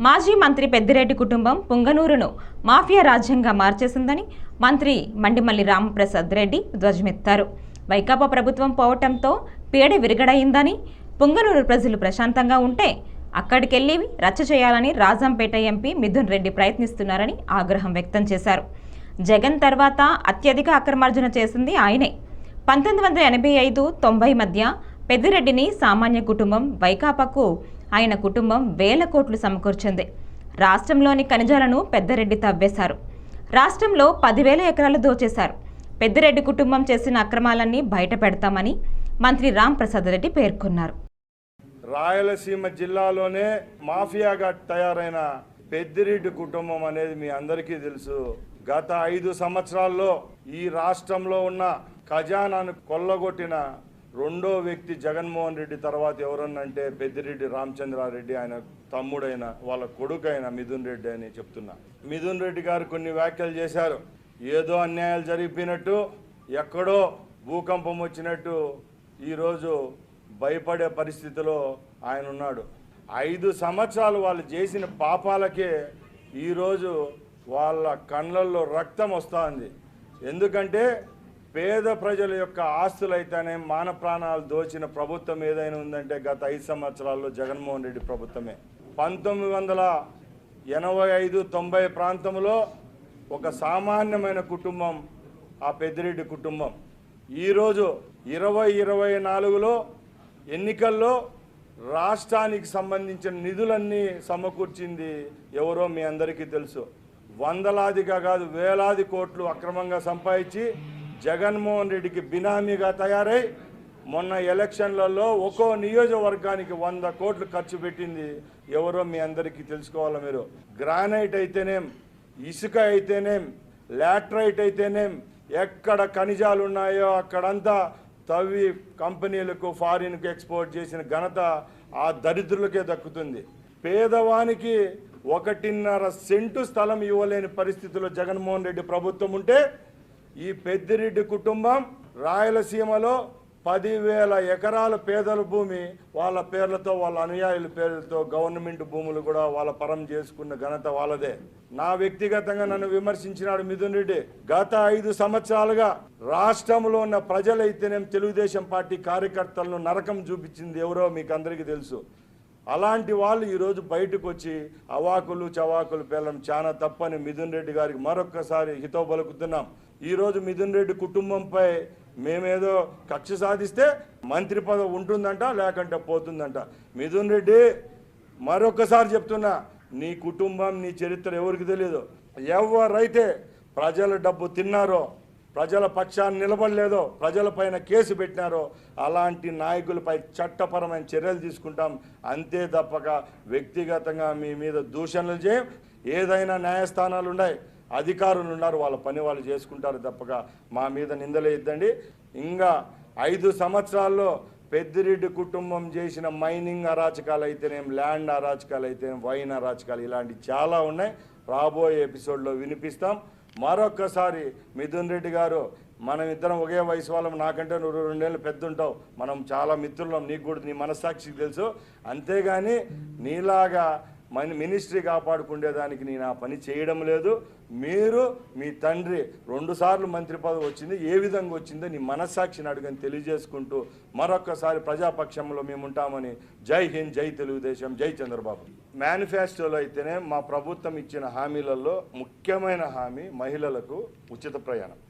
మాజీ మంత్రి పెద్దిరెడ్డి కుటుంబం పుంగనూరును మాఫియా రాజ్యంగా మార్చేసిందని మంత్రి మండిమల్లి రామప్రసాద్ రెడ్డి ధ్వజమెత్తారు. వైకాపా ప్రభుత్వం పోవటంతో పీడ విరగడయిందని పుంగనూరు ప్రజలు ప్రశాంతంగా ఉంటే అక్కడికెళ్ళి రచ్చ చేయాలని రాజంపేట ఎంపీ మిథున్ రెడ్డి ప్రయత్నిస్తున్నారని ఆగ్రహం వ్యక్తం చేశారు. జగన్ తర్వాత అత్యధిక అక్రమార్జన చేసింది ఆయనే. పంతొమ్మిది వందల ఎనభై ఐదు తొంభై మధ్య పెద్దిరెడ్డిని సామాన్య కుటుంబం వైకాపాకు ఆయన కుటుంబం వేల కోట్లు సమకూర్చింది. రాష్ట్రంలోని ఖనిజాలను పెద్దరెడ్డి తవ్వేశారు. రాష్ట్రంలో పదివేల ఎకరాలు దోచేశారు. పెద్దిరెడ్డి కుటుంబం చేసిన అక్రమాలన్నీ బయట పెడతామని మంత్రి రాంప్రసాద్ రెడ్డి పేర్కొన్నారు. రాయలసీమ జిల్లాలోనే మాఫియాగా తయారైన పెద్దిరెడ్డి కుటుంబం అనేది మీ అందరికీ తెలుసు. గత ఐదు సంవత్సరాల్లో ఈ రాష్ట్రంలో ఉన్న ఖజానాను కొల్లగొట్టిన రెండో వ్యక్తి జగన్మోహన్ రెడ్డి తర్వాత ఎవరన్నంటే పెద్దిరెడ్డి రామచంద్రారెడ్డి ఆయన తమ్ముడైన వాళ్ళ కొడుకైన మిథున్ రెడ్డి అని చెప్తున్నా. మిథున్ రెడ్డి గారు కొన్ని వ్యాఖ్యలు చేశారు. ఏదో అన్యాయాలు జరిగిపోయినట్టు ఎక్కడో భూకంపం వచ్చినట్టు ఈరోజు భయపడే పరిస్థితిలో ఆయన ఉన్నాడు. ఐదు సంవత్సరాలు వాళ్ళు చేసిన పాపాలకే ఈరోజు వాళ్ళ కళ్ళల్లో రక్తం వస్తుంది. ఎందుకంటే పేద ప్రజల యొక్క ఆస్తులైతేనే మాన ప్రాణాలు దోచిన ప్రభుత్వం ఏదైనా ఉందంటే గత ఐదు సంవత్సరాల్లో జగన్మోహన్ రెడ్డి ప్రభుత్వమే. పంతొమ్మిది వందల ఎనభై ఐదు తొంభై ప్రాంతంలో ఒక సామాన్యమైన కుటుంబం ఆ పెద్దిరెడ్డి కుటుంబం. ఈరోజు ఇరవై ఇరవై నాలుగులో ఎన్నికల్లో రాష్ట్రానికి సంబంధించిన నిధులన్నీ సమకూర్చింది ఎవరో మీ అందరికీ తెలుసు. వందలాదిగా కాదు వేలాది కోట్లు అక్రమంగా సంపాదించి జగన్మోహన్ రెడ్డికి బినామీగా తయారై మొన్న ఎలక్షన్లలో ఒక్కో నియోజకవర్గానికి వంద కోట్లు ఖర్చు పెట్టింది. ఎవరో మీ అందరికీ తెలుసుకోవాలి మీరు? గ్రానైట్ అయితేనేం ఇసుక అయితేనేం లాట్రైట్ అయితేనేం ఎక్కడ ఖనిజాలు ఉన్నాయో అక్కడంతా తవ్వి కంపెనీలకు ఫారిన్కు ఎక్స్పోర్ట్ చేసిన ఘనత ఆ దరిద్రులకే దక్కుతుంది. పేదవానికి ఒకటిన్నర సెంటు స్థలం ఇవ్వలేని పరిస్థితిలో జగన్మోహన్ రెడ్డి ప్రభుత్వం ఉంటే ఈ పెద్దిరెడ్డి కుటుంబం రాయలసీమలో పదివేల ఎకరాల పేదల భూమి వాళ్ళ పేర్లతో వాళ్ళ అనుయాయుల పేర్లతో గవర్నమెంట్ భూములు కూడా వాళ్ళ పరం చేసుకున్న ఘనత వాళ్ళదే. నా వ్యక్తిగతంగా నన్ను విమర్శించినాడు మిథున్ రెడ్డి. గత ఐదు సంవత్సరాలుగా రాష్ట్రంలో ఉన్న ప్రజలైతేనేం తెలుగుదేశం పార్టీ కార్యకర్తలను నరకం చూపించింది ఎవరో మీకు అందరికీ తెలుసు. అలాంటి వాళ్ళు ఈరోజు బయటకు వచ్చి అవాకులు చవాకులు పేలడం చాలా తప్పని మిథున్ రెడ్డి గారికి మరొక్కసారి హితో పలుకుతున్నాం. ఈరోజు మిథున్ రెడ్డి కుటుంబంపై మేమేదో కక్ష సాధిస్తే మంత్రి పదవి ఉంటుందంట లేకంటే పోతుందంట. మిథున్ రెడ్డి మరొక్కసారి చెప్తున్నా నీ కుటుంబం నీ చరిత్ర ఎవరికి తెలియదు ఎవరైతే ప్రజల డబ్బు తిన్నారో ప్రజల పక్షాన్ని నిలబడలేదో ప్రజలపైన కేసు పెట్టినారో అలాంటి నాయకులపై చట్టపరమైన చర్యలు తీసుకుంటాం. అంతే తప్పక వ్యక్తిగతంగా మీ మీద దూషణలు చేయం. ఏదైనా న్యాయస్థానాలు ఉన్నాయి అధికారులు ఉన్నారు వాళ్ళ పని వాళ్ళు చేసుకుంటారు తప్పక. మా మీద నిందలేద్దండి ఇంకా ఐదు సంవత్సరాల్లో పెద్దిరెడ్డి కుటుంబం చేసిన మైనింగ్ అరాచకాలు అయితేనేం ల్యాండ్ అరాచకాలు అయితేనేం వైన్ అరాచకాలు ఇలాంటి చాలా ఉన్నాయి. రాబోయే ఎపిసోడ్లో వినిపిస్తాం. మరొక్కసారి మిథున్ రెడ్డి గారు మనం ఇద్దరం ఒకే వయసు వాళ్ళం నాకంటే నువ్వు రెండేళ్ళు పెద్ద ఉంటావు మనం చాలా మిత్రులం నీకు కూడా నీ మనస్సాక్షికి తెలుసు. అంతేగాని నీలాగా మన మినిస్ట్రీ కాపాడుకునేదానికి నేను ఆ పని చేయడం లేదు. మీరు మీ తండ్రి రెండుసార్లు మంత్రి పదవి వచ్చింది ఏ విధంగా వచ్చిందో నీ మనస్సాక్షిని అడుగని తెలియజేసుకుంటూ మరొక్కసారి ప్రజాపక్షంలో మేము ఉంటామని జై హింద్ జై తెలుగుదేశం జై చంద్రబాబు. మేనిఫెస్టోలో అయితేనే మా ప్రభుత్వం ఇచ్చిన హామీలలో ముఖ్యమైన హామీ మహిళలకు ఉచిత ప్రయాణం.